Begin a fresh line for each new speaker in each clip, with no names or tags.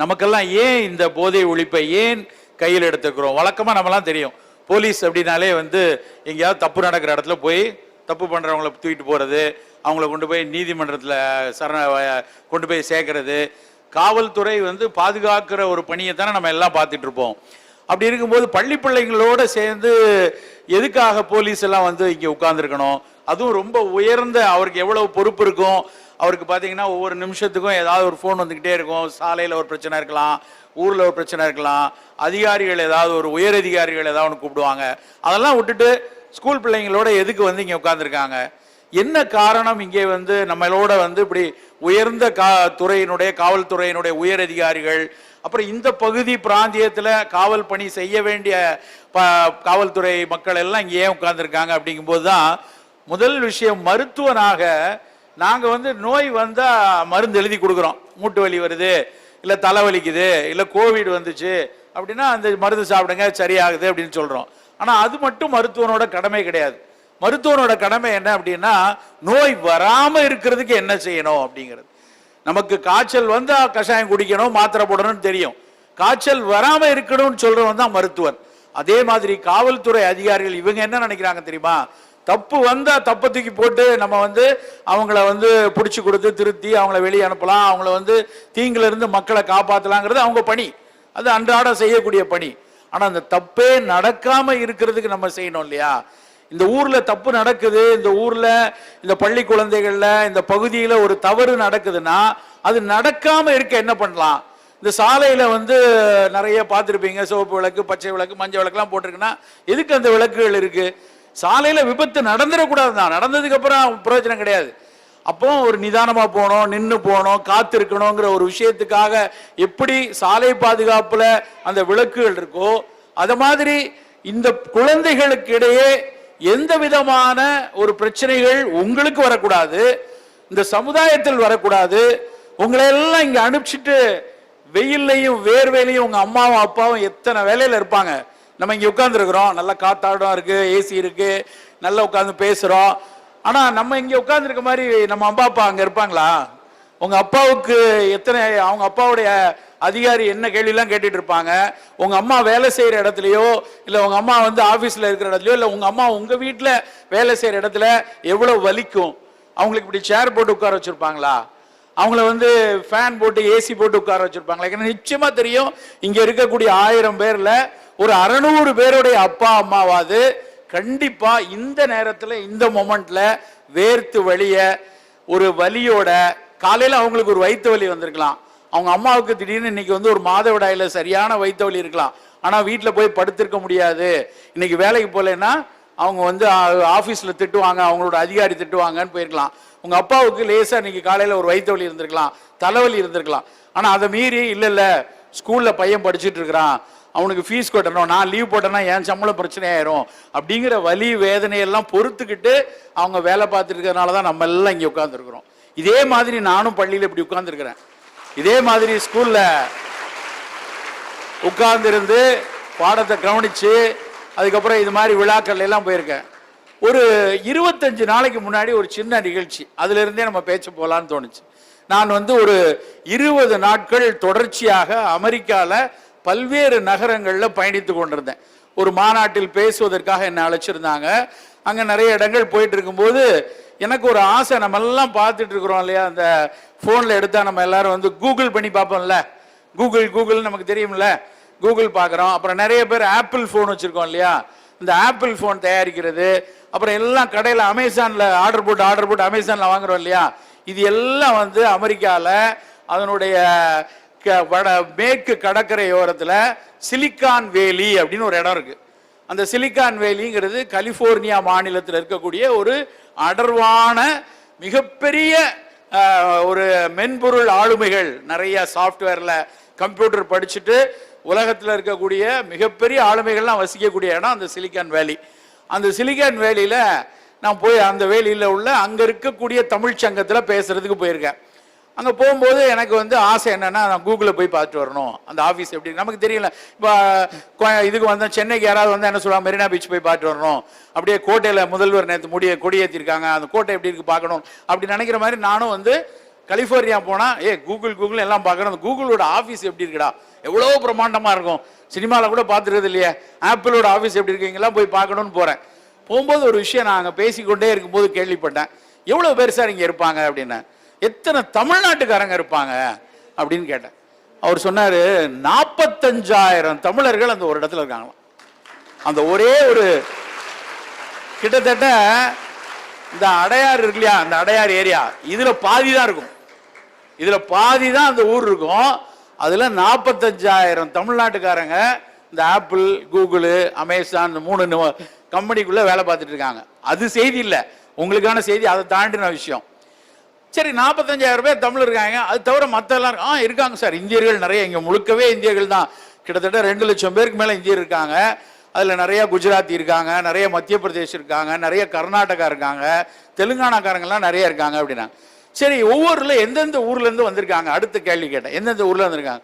நமக்கெல்லாம் ஏன் இந்த போதை ஒழிப்பை ஏன் கையில் எடுத்துக்கிறோம்? வழக்கமாக நம்மலாம் தெரியும். போலீஸ் அப்படின்னாலே வந்து எங்கேயாவது தப்பு நடக்கிற இடத்துல போய் தப்பு பண்ணுறவங்கள தூக்கிட்டு போகிறது அவங்கள கொண்டு போய் நீதிமன்றத்தில் சரண கொண்டு போய் சேர்க்கறது. காவல்துறை வந்து பாதுகாக்கிற ஒரு பணியை தானே நம்ம எல்லாம் பார்த்துட்டு இருப்போம். அப்படி இருக்கும்போது பள்ளி பிள்ளைங்களோட சேர்ந்து எதுக்காக போலீஸ் எல்லாம் வந்து இங்கே உட்காந்துருக்கணும் அதுவும் ரொம்ப உயர்ந்த அவருக்கு எவ்வளவு பொறுப்பு இருக்கும்? அவருக்கு பார்த்தீங்கன்னா ஒவ்வொரு நிமிஷத்துக்கும் ஏதாவது ஒரு ஃபோன் வந்துக்கிட்டே இருக்கும். சாலையில் ஒரு பிரச்சனை இருக்கலாம் ஊரில் ஒரு பிரச்சனை இருக்கலாம் அதிகாரிகள் ஏதாவது ஒரு உயர் அதிகாரிகள் ஏதாவது ஒன்று கூப்பிடுவாங்க. அதெல்லாம் விட்டுட்டு ஸ்கூல் பிள்ளைங்களோட எதுக்கு வந்து இங்கே உட்காந்துருக்காங்க என்ன காரணம் இங்கே வந்து நம்மளோட வந்து இப்படி உயர்ந்த கா துறையினுடைய காவல்துறையினுடைய உயர் அதிகாரிகள் அப்புறம் இந்த பகுதி பிராந்தியத்தில் காவல் பணி செய்ய வேண்டிய ப காவல்துறை மக்கள் எல்லாம் இங்கே ஏன் உட்கார்ந்துருக்காங்க அப்படிங்கும்போது தான் முதல் விஷயம் மருத்துவனாக நாங்கள் வந்து நோய் வந்தால் மருந்து எழுதி கொடுக்குறோம். மூட்டு வலி வருது இல்லை தலைவலிக்குது இல்லை கோவிட் வந்துச்சு அப்படின்னா அந்த மருந்து சாப்பிடுங்க சரியாகுது அப்படின்னு சொல்கிறோம் ஆனால் அது மட்டும் மருத்துவனோட கடமை கிடையாது. மருத்துவனோட கடமை என்ன அப்படின்னா நோய் வராமல் இருக்கிறதுக்கு என்ன செய்யணும் அப்படிங்கிறது. நமக்கு காய்ச்சல் வந்தால் கஷாயம் குடிக்கணும் மாத்திரை போடணும்னு தெரியும். காய்ச்சல் வராமல் இருக்கணும்னு சொல்கிறவன் தான் மருத்துவன். அதே மாதிரி காவல்துறை அதிகாரிகள் இவங்க என்ன நினைக்கிறாங்க தெரியுமா? தப்பு வந்தா தப்பை தூக்கி போட்டு நம்ம வந்து அவங்கள வந்து பிடிச்சி கொடுத்து திருத்தி அவங்கள வெளியே அனுப்பலாம். அவங்கள வந்து தீங்குல இருந்து மக்களை காப்பாற்றலாங்கிறது அவங்க பணி. அது அன்றாட செய்யக்கூடிய பணி. ஆனால் அந்த தப்பே நடக்காம இருக்கிறதுக்கு நம்ம செய்யணும் இல்லையா? இந்த ஊர்ல தப்பு நடக்குது. இந்த ஊர்ல இந்த பள்ளி குழந்தைகள்ல இந்த பகுதியில ஒரு தவறு நடக்குதுன்னா அது நடக்காம இருக்க என்ன பண்ணலாம்? இந்த சாலையில வந்து நிறைய பார்த்துருப்பீங்க. சிவப்பு விளக்கு பச்சை விளக்கு மஞ்சள் விளக்குலாம் போட்டிருக்குன்னா எதுக்கு அந்த விளக்குகள் இருக்குது சாலையில் விபத்து நடந்துடக்கூடாது தான் நடந்ததுக்கு அப்புறம் பிரயோஜனம் கிடையாது. அப்போ ஒரு நிதானமாக போகணும் நின்று போகணும் காத்திருக்கணுங்கிற ஒரு விஷயத்துக்காக எப்படி சாலை பாதுகாப்பில் அந்த விளக்குகள் இருக்கோ அதை மாதிரி இந்த குழந்தைகளுக்கு இடையே எந்த விதமான ஒரு பிரச்சனைகள் உங்களுக்கு வரக்கூடாது இந்த சமுதாயத்தில் வரக்கூடாது உங்களை எல்லாம் இங்கே அனுப்பிச்சிட்டு வெயில்லையும் வேர்வையிலையும் உங்கள் அம்மாவும் அப்பாவும் எத்தனை வேலையில் இருப்பாங்க. நம்ம இங்கே உட்காந்துருக்குறோம் நல்லா காத்தாடம் இருக்குது ஏசி இருக்குது நல்லா உட்காந்து பேசுகிறோம் ஆனால் நம்ம இங்கே உட்காந்துருக்க மாதிரி நம்ம அம்மா அப்பா அங்கே இருப்பாங்களா? உங்கள் அப்பாவுக்கு எத்தனை அவங்க அப்பாவுடைய அதிகாரி என்ன கேள்விலாம் கேட்டுட்டு இருப்பாங்க? உங்கள் அம்மா வேலை செய்கிற இடத்துலையோ இல்லை உங்கள் அம்மா வந்து ஆஃபீஸில் இருக்கிற இடத்துலையோ இல்லை உங்கள் அம்மா உங்கள் வீட்டில் வேலை செய்கிற இடத்துல எவ்வளோ வலிக்கும்? அவங்களுக்கு இப்படி சேர் போட்டு உட்கார வச்சுருப்பாங்களா? அவங்கள வந்து ஃபேன் போட்டு ஏசி போட்டு உட்கார வச்சிருப்பாங்களா? ஏன்னா நிச்சயமா தெரியும் இங்க இருக்கக்கூடிய ஆயிரம் பேர்ல ஒரு அறநூறு பேருடைய அப்பா அம்மாவாது கண்டிப்பா இந்த நேரத்துல இந்த மொமெண்ட்ல வேர்த்து வழிய ஒரு வலியோட காலையில அவங்களுக்கு ஒரு வயிற்று வலி வந்திருக்கலாம். அவங்க அம்மாவுக்கு திடீர்னு இன்னைக்கு வந்து ஒரு மாதவிடாயில சரியான வயிற்று வலி இருக்கலாம். ஆனா வீட்டில் போய் படுத்திருக்க முடியாது. இன்னைக்கு வேலைக்கு போகலன்னா அவங்க வந்து ஆஃபீஸில் திட்டுவாங்க அவங்களோட அதிகாரி திட்டுவாங்கன்னு போயிருக்கலாம். உங்க அப்பாவுக்கு லேசா இன்னைக்கு காலையில ஒரு வயிற்று வலி இருந்திருக்கலாம் தலைவலி இருந்திருக்கலாம். ஆனா அதை மீறி இல்ல இல்ல ஸ்கூல்ல பையன் படிச்சுட்டு இருக்கிறான். அவனுக்கு ஃபீஸ் கட்டணும். நான் லீவ் போட்டேன்னா என் சம்பளம் பிரச்சனை ஆயிரும். அப்படிங்கிற வலி வேதனையெல்லாம் பொறுத்துக்கிட்டு அவங்க வேலை பார்த்துட்டு இருக்கிறதுனால தான் நம்ம எல்லாம் இங்கே உட்காந்துருக்குறோம் இதே மாதிரி நானும் பள்ளியில் இப்படி உட்காந்துருக்கிறேன் இதே மாதிரி ஸ்கூல்ல உட்கார்ந்திருந்து பாடத்தை கவனிச்சு அதுக்கப்புறம் இது மாதிரி விழாக்கள் எல்லாம் போயிருக்கேன். ஒரு இருபத்தஞ்சு நாளைக்கு முன்னாடி ஒரு சின்ன நிகழ்ச்சி. அதுல இருந்தே நம்ம பேச்சு போலான்னு தோணுச்சு. நான் வந்து ஒரு இருபது நாட்கள் தொடர்ச்சியாக அமெரிக்கால பல்வேறு நகரங்களில் பயணித்து கொண்டிருந்தேன். ஒரு மாநாட்டில் பேசுவதற்காக என்னை அழைச்சிருந்தாங்க. அங்க நிறைய இடங்கள் போயிட்டு இருக்கும்போது எனக்கு ஒரு ஆசை நம்ம எல்லாம் பார்த்துட்டு இருக்கிறோம் இல்லையா? அந்த போன்ல எடுத்தா நம்ம எல்லாரும் வந்து கூகுள் பண்ணி பார்ப்போம்ல. கூகுள் கூகுள் நமக்கு தெரியும்ல. கூகுள் பார்க்குறோம். அப்புறம் நிறைய பேர் ஆப்பிள் ஃபோன் வச்சுருக்கோம் இல்லையா? இந்த ஆப்பிள் ஃபோன் தயாரிக்கிறது அப்புறம் எல்லாம் கடையில் அமேசானில் ஆர்டர் போட்டு ஆர்டர் போட்டு அமேசானில் வாங்குறோம் இல்லையா? இது எல்லாம் வந்து அமெரிக்காவில் அதனுடைய க- வட மேற்கு கடற்கரையோரத்தில் சிலிக்கான் வேலி அப்படின்னு ஒரு இடம் இருக்குது அந்த சிலிக்கான் வேலிங்கிறது கலிஃபோர்னியா மாநிலத்தில் இருக்கக்கூடிய ஒரு அடர்வான மிகப்பெரிய ஒரு மென்பொருள் ஆளுமைகள் நிறைய சாஃப்ட்வேரில் கம்ப்யூட்டர் படிச்சுட்டு உலகத்தில் இருக்கக்கூடிய மிகப்பெரிய ஆளுமைகள்லாம் வசிக்கக்கூடிய இடம் அந்த சிலிக்கான் வேலி. அந்த சிலிகான் வேலையில் நான் போய் அந்த வேலையில் உள்ள அங்கே இருக்கக்கூடிய தமிழ் சங்கத்தில் பேசுகிறதுக்கு போயிருக்கேன். அங்கே போகும்போது எனக்கு வந்து ஆசை என்னென்னா நான் கூகுளில் போய் பார்த்துட்டு வரணும். அந்த ஆஃபீஸ் எப்படி நமக்கு தெரியல. இப்போ இதுக்கு வந்தால் சென்னைக்கு யாராவது வந்தால் என்ன சொல்லுவாங்க? மெரினா பீச் போய் பார்த்துட்டு வரணும். அப்படியே கோட்டையில் முதல்வர் நேற்று முடிய கொடியேற்றிருக்காங்க அந்த கோட்டை எப்படி இருக்கு பார்க்கணும். அப்படி நினைக்கிற மாதிரி நானும் வந்து கலிஃபோர்னியா போனால் ஏ கூகுள் கூகுள் எல்லாம் பார்க்குறோம் அந்த கூகுளோட ஆஃபீஸ் எப்படி இருக்குடா? எவ்வளோ பிரமாண்டமாக இருக்கும். சினிமாவில் கூட பார்த்துருது இல்லையே. ஆப்பிளோட ஆஃபீஸ் எப்படி இருக்கு? போய் பார்க்கணும்னு போகிறேன் போகும்போது ஒரு விஷயம் நான் அங்கே பேசிக்கொண்டே இருக்கும்போது கேள்விப்பட்டேன். எவ்வளோ பேர் சார் இங்கே இருப்பாங்க அப்படின்னு. எத்தனை தமிழ்நாட்டுக்காரங்க இருப்பாங்க அப்படின்னு கேட்டேன். அவர் சொன்னார் நாற்பத்தஞ்சாயிரம் தமிழர்கள் அந்த ஒரு இடத்துல இருக்காங்களாம். அந்த ஒரே ஒரு கிட்டத்தட்ட இந்த அடையார் இருக்கு இல்லையா? அந்த அடையார் ஏரியா. இதுல பாதி தான் இருக்கும். இதுல பாதி தான் அந்த ஊர் இருக்கும். அதுல நாற்பத்தஞ்சாயிரம் தமிழ்நாட்டுக்காரங்க இந்த ஆப்பிள் கூகுள் அமேசான் இந்த மூணு கம்பெனிக்குள்ள வேலை பார்த்துட்டு இருக்காங்க. அது செய்தி இல்லை. உங்களுக்கான செய்தி அதை தாண்டின விஷயம். சரி நாற்பத்தஞ்சாயிரம் பேர் தமிழ் இருக்காங்க. அது தவிர மற்ற எல்லாம் ஆ இருக்காங்க சார். இந்தியர்கள் நிறைய. இங்கே முழுக்கவே இந்தியர்கள் தான். கிட்டத்தட்ட ரெண்டு லட்சம் பேருக்கு மேலே இந்தியர் இருக்காங்க. அதில் நிறைய குஜராத்தி இருக்காங்க நிறைய மத்திய பிரதேஷ் இருக்காங்க நிறைய கர்நாடகா இருக்காங்க தெலுங்கானாக்காரங்கெல்லாம் நிறைய இருக்காங்க அப்படின்னாங்க சரி ஒவ்வொருல எந்தெந்த ஊர்லேருந்து வந்திருக்காங்க? அடுத்த கேள்வி கேட்டேன். எந்தெந்த ஊரில் வந்திருக்காங்க?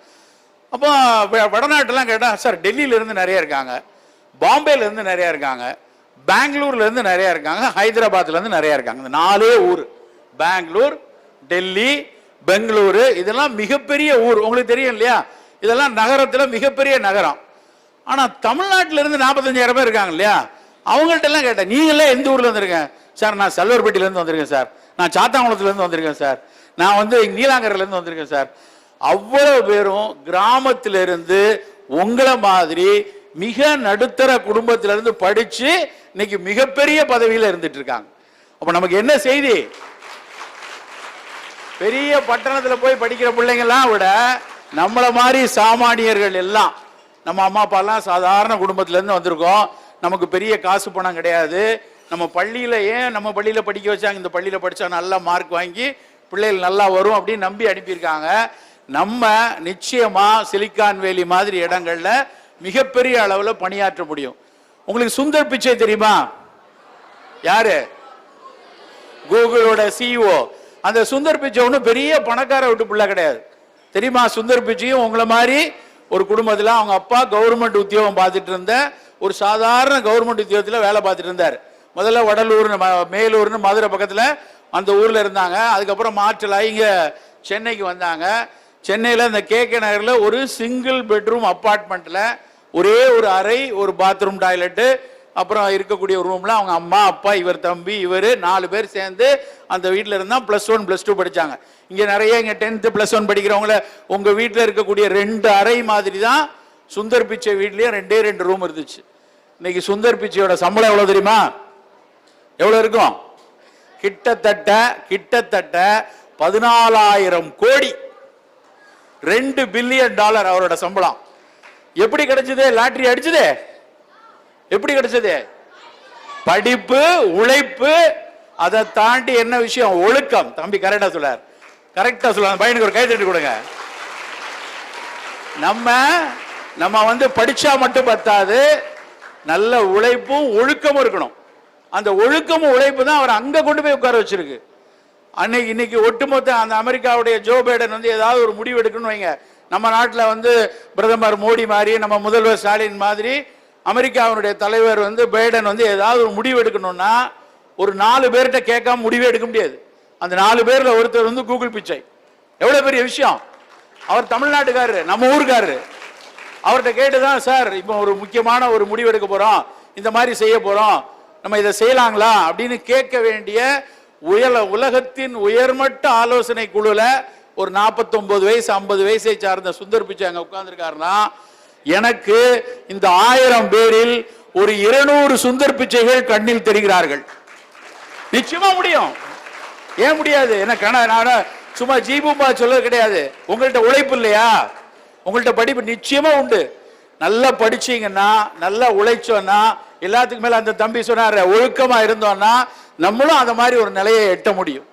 அப்போ வ- வடநாட்டுலாம் கேட்டால் சார் டெல்லியிலேருந்து நிறைய இருக்காங்க பாம்பேலேருந்து நிறையா நிறைய இருக்காங்க பெங்களூர்லேருந்து நிறையா நிறைய இருக்காங்க ஹைதராபாத்லேருந்து நிறைய இருக்காங்க. இந்த நாலே ஊர். பெங்களூர் டெல்லி பெங்களூரு இதெல்லாம் மிகப்பெரிய ஊர். உங்களுக்கு தெரியும் இல்லையா? இதெல்லாம் நகரத்தில் மிகப்பெரிய நகரம். ஆனால் தமிழ்நாட்டில் இருந்து நாற்பத்தஞ்சாயிரம் பேர் இருக்காங்க இல்லையா? அவங்கள்ட்ட எல்லாம் கேட்டேன். நீங்களே எந்த ஊரில் வந்திருக்கேன் சார் நான் செல்வர்பட்டியிலேருந்து வந்திருக்கேன் சார். நான் சாத்தாங்குளத்துலேருந்து வந்திருக்கேன் சார். நான் வந்து நீலாங்கரிலேருந்து வந்திருக்கேன் சார். அவ்வளவு பேரும் கிராமத்திலிருந்து உங்களை மாதிரி மிக நடுத்தர குடும்பத்திலிருந்து படித்து இன்னைக்கு மிகப்பெரிய பதவியில் இருந்துட்டு இருக்காங்க. அப்போ நமக்கு என்ன செய்தி? பெரிய பட்டணத்தில் போய் படிக்கிற பிள்ளைங்கள்லாம் விட நம்மளை மாதிரி சாமானியர்கள் எல்லாம் நம்ம அம்மா அப்பாலாம் சாதாரண குடும்பத்துலேருந்து வந்திருக்கோம். நமக்கு பெரிய காசு பணம் கிடையாது. நம்ம பள்ளியில் ஏன் நம்ம பள்ளியில் படிக்க வச்சாங்க? இந்த பள்ளியில் படித்தா நல்லா மார்க் வாங்கி பிள்ளைகள் நல்லா வரும் அப்படின்னு நம்பி அனுப்பியிருக்காங்க. நம்ம நிச்சயமாக சிலிக்கான் வேலி மாதிரி இடங்களில் மிகப்பெரிய அளவில் பணியாற்ற முடியும். உங்களுக்கு சுந்தர் பிச்சை தெரியுமா? யாரு? கூகுளோட சிஇஓ அந்த சுந்தர் பிச்சை ஒன்றும் பெரிய பணக்கார விட்டு பிள்ளை கிடையாது. தெரியுமா? சுந்தர் பிச்சையும் உங்களை மாதிரி ஒரு குடும்பத்தில் அவங்க அப்பா கவர்மெண்ட் உத்தியோகம் பார்த்துட்டு இருந்த ஒரு சாதாரண கவர்மெண்ட் உத்தியோகத்தில் வேலை பார்த்துட்டு இருந்தார். முதல்ல வடலூர்னு மேலூர்னு மதுரை பக்கத்தில் அந்த ஊரில் இருந்தாங்க. அதுக்கப்புறம் மாற்றலாகி இங்கே சென்னைக்கு வந்தாங்க. சென்னையில் இந்த கே கே நகரில் ஒரு சிங்கிள் பெட்ரூம் அப்பார்ட்மெண்ட்டில் ஒரே ஒரு அறை ஒரு பாத்ரூம் டாய்லெட்டு அப்புறம் இருக்கக்கூடிய ரூம்ல அவங்க அம்மா அப்பா இவர் தம்பி இவர் நாலு பேர் சேர்ந்து அந்த வீட்டில் இருந்தால் ப்ளஸ் ஒன் ப்ளஸ் டூ படிச்சாங்க. இங்கே நிறைய இங்கே டென்த்து ப்ளஸ் ஒன் படிக்கிறவங்கள உங்கள் வீட்டில் இருக்கக்கூடிய ரெண்டு அறை மாதிரி தான் சுந்தர் பிச்சை வீட்லேயும் ரெண்டே ரெண்டு ரூம் இருந்துச்சு. இன்னைக்கு சுந்தர் பிச்சையோட சம்பளம் எவ்வளோ தெரியுமா? எவ்வளோ இருக்கும்? கிட்டத்தட்ட கிட்டத்தட்ட பதினாலாயிரம் கோடி. ரெண்டு பில்லியன் டாலர் அவரோட சம்பளம். எப்படி கிடைச்சது? லாட்ரி அடிச்சதே? எப்படி கிடைச்சது? படிப்பு உழைப்பு அதை தாண்டி என்ன விஷயம்? ஒழுக்கம். தம்பி கரெக்டா சொல்லார். கரெக்டா சொல்லுவாங்க பையனுக்கு ஒரு கை தட்டி கொடுங்க. நம்ம நம்ம வந்து படிச்சா மட்டும் பத்தாது. நல்ல உழைப்பும் ஒழுக்கமும் இருக்கணும். அந்த ஒழுக்கமும் உழைப்பு தான் அவர் அங்க கொண்டு போய் உட்கார வச்சிருக்கு. அன்னைக்கு இன்னைக்கு ஒட்டுமொத்த அந்த அமெரிக்காவுடைய ஜோ பைடன் வந்து ஏதாவது ஒரு முடிவு எடுக்கணும்னு வைங்க. நம்ம நாட்டில் வந்து பிரதமர் மோடி மாதிரி நம்ம முதல்வர் ஸ்டாலின் மாதிரி அமெரிக்காவினுடைய தலைவர் வந்து பைடன் வந்து ஏதாவது ஒரு முடிவு எடுக்கணும்னா ஒரு நாலு பேர்கிட்ட கேட்காம முடிவே எடுக்க முடியாது. அந்த நாலு பேரில் ஒருத்தர் வந்து கூகுள் பிச்சை. எவ்வளோ பெரிய விஷயம்? அவர் தமிழ்நாட்டுக்காரரு நம்ம ஊருக்காரரு. அவர்கிட்ட கேட்டு தான் சார் இப்போ ஒரு முக்கியமான ஒரு முடிவு எடுக்க போகிறோம் இந்த மாதிரி செய்ய போகிறோம் நம்ம இதை செய்யலாங்களா? அப்படின்னு கேட்க வேண்டிய உயல உலகத்தின் உயர்மட்ட ஆலோசனை குழுல ஒரு 49 வயசு ஐம்பது வயசை சார்ந்த சுந்தர் பிச்சை அங்கே உட்காந்துருக்காருன்னா எனக்கு இந்த ஆயிரம் பேரில் ஒரு இருநூறு சுந்தர் பிச்சைகள் கண்ணில் தெரிகிறார்கள். நிச்சயமா முடியும். ஏன் முடியாது? என்ன கண நான் சும்மா ஜீபும்பா சொல்றது கிடையாது. உங்கள்கிட்ட உழைப்பு இல்லையா? உங்கள்கிட்ட படிப்பு நிச்சயமா உண்டு. நல்லா படிச்சீங்கன்னா நல்லா உழைச்சோன்னா எல்லாத்துக்கும் மேல அந்த தம்பி சொன்னார் ஒழுக்கமா இருந்தோம்னா நம்மளும் அந்த மாதிரி ஒரு நிலையை எட்ட முடியும்.